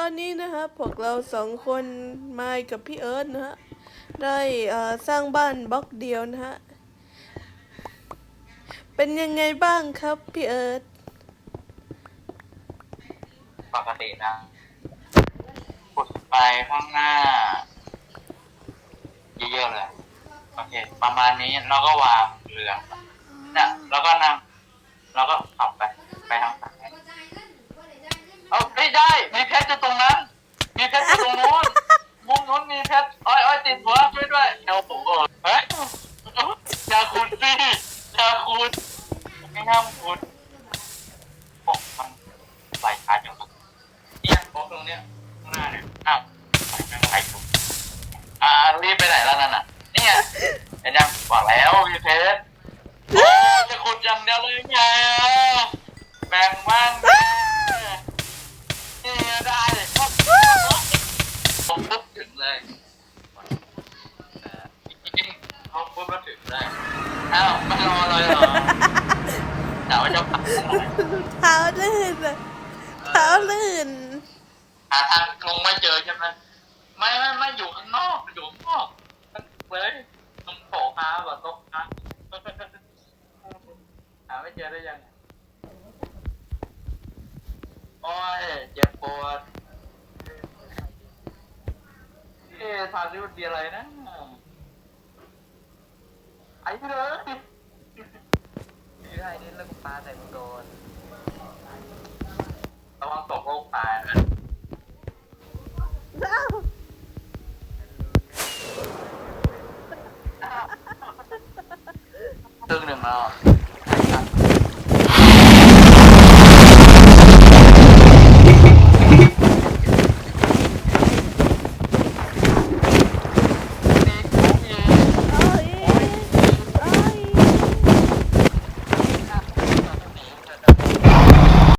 ตอนนี้นะฮะพวกเราสองคนไมายกับพี่เอิร์ธนะฮะได้สร้างบ้านบล็อกเดียวนะฮะ เป็นยังไงบ้างครับพี่เอิร์ธปกตินะขุดไปข้างหน้า เยอะๆเลย โอเค ประมาณนี้เราก็วางเรือนี่ยแล้วก็นั่งแล้วก็ขับไป ไปทางซ้ายเอาไม่ได้ มีเพชรอยู่ตรงนั้น มีเพชรอยู่ตรงนู้น มุมนู้นมีเพชรอ้อยอ้อย ติดหัวช่วยด้วยเดี๋ยวผมเออเฮ้ยอย่าขุดสิอย่าขุดไม่ห้ามขุดโอ้มันไหลช้าจังวะเนี่ยบล็อกตรงเนี้ยข้างหน้าเนี่ยอ้าวไปแม่งไหลถูกอ่ารีบไปไหนแล้วนั่นน่ะ เนี่ยเห็นยังบอกแล้วพี่เพชรโอ้จะขุดอย่างเดียวเลยไงแบ่งบ้างดิ ก็ถึงเลยอ้าวไม่รอเลยเหรอแต่ว่าจะปักตรงไหนเท้าลื่นอะเท้าลื่น หาทางลงไม่เจอใช่ไหมไม่ไม่ไม่อยู่ข้างนอกอยู่ข้างนอกเลยตรงโถค้าแบบต๊ะค้าหาไม่เจอได้ยังไงโอ้ยเจ็บปวดเอ๊ะทางนี้มันมีอะไรนะ ไอ้เลยยื้อให้นี่แล้วก็ปาใส่มึงโดนระวังตกโลกตายนะอ้าวครึ่งหนึ่งแล้ว